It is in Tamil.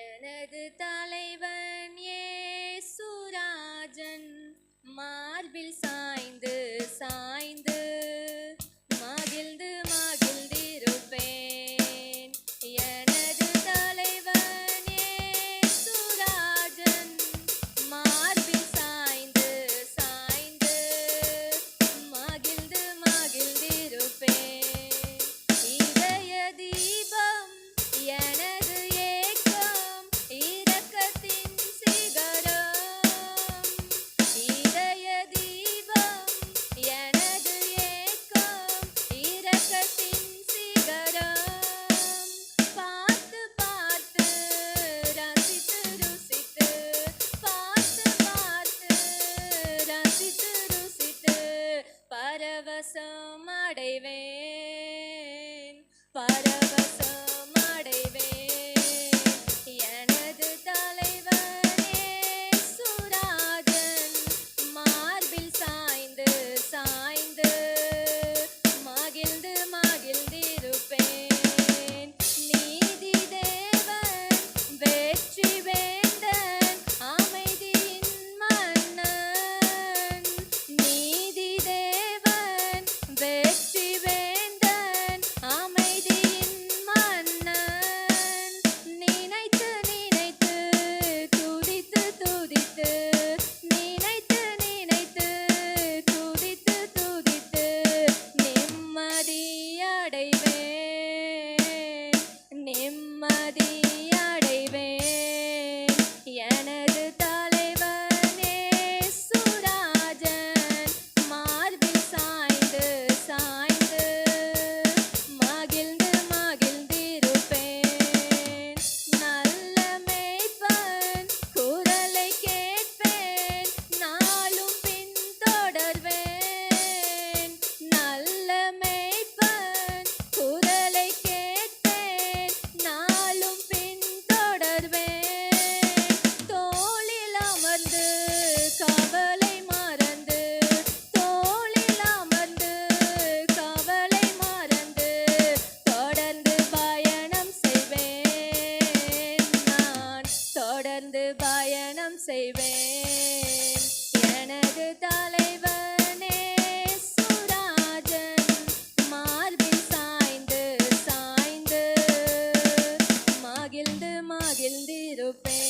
எனது தலைவன் ஏ சுராஜன் மார்பில் சா பரவசம் அடைவேன். Music. பயணம் செய்வேன். எனது தலைவனே சுராஜன் மார்பில் சாய்ந்து சாய்ந்து மகிழ்ந்து மகிழ்ந்திருப்பேன்.